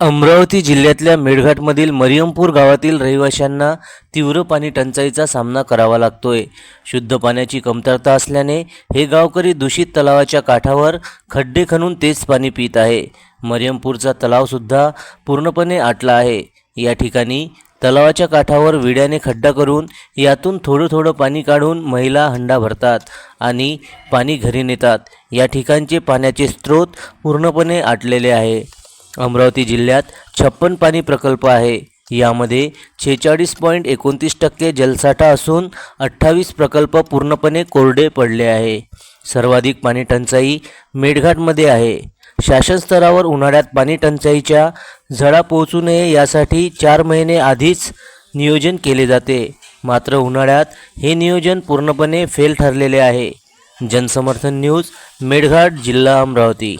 अमरावती जिल्ह्यातल्या मेळघाटमधील मरियमपूर गावातील रहिवाशांना तीव्र पाणी टंचाईचा सामना करावा लागतोय. शुद्ध पाण्याची कमतरता असल्याने हे गावकरी दूषित तलावाच्या काठावर खड्डे खणून तेच पाणी पित आहे. मरियमपूरचा तलावसुद्धा पूर्णपणे आटला आहे. या ठिकाणी तलावाच्या काठावर विड्याने खड्डा करून यातून थोडं थोडं पाणी काढून महिला हंडा भरतात आणि पाणी घरी नेतात. या ठिकाणचे पाण्याचे स्रोत पूर्णपणे आटलेले आहे. अमरावती जिल्ह्यात छप्पन पाणी प्रकल्प आहे. यामध्ये छेचाळीस पॉईंट एकोणतीस टक्के जलसाठा असून अठ्ठावीस प्रकल्प पूर्णपणे कोरडे पडले आहे. सर्वाधिक पाणी टंचाई मेळघाटमध्ये आहे. शासन स्तरावर उन्हाळ्यात पाणी टंचाईच्या झळा पोहोचू नये यासाठी चार महिने आधीच नियोजन केले जाते. मात्र उन्हाळ्यात हे नियोजन पूर्णपणे फेल ठरलेले आहे. जनसमर्थन न्यूज मेळघाट जिल्हा अमरावती.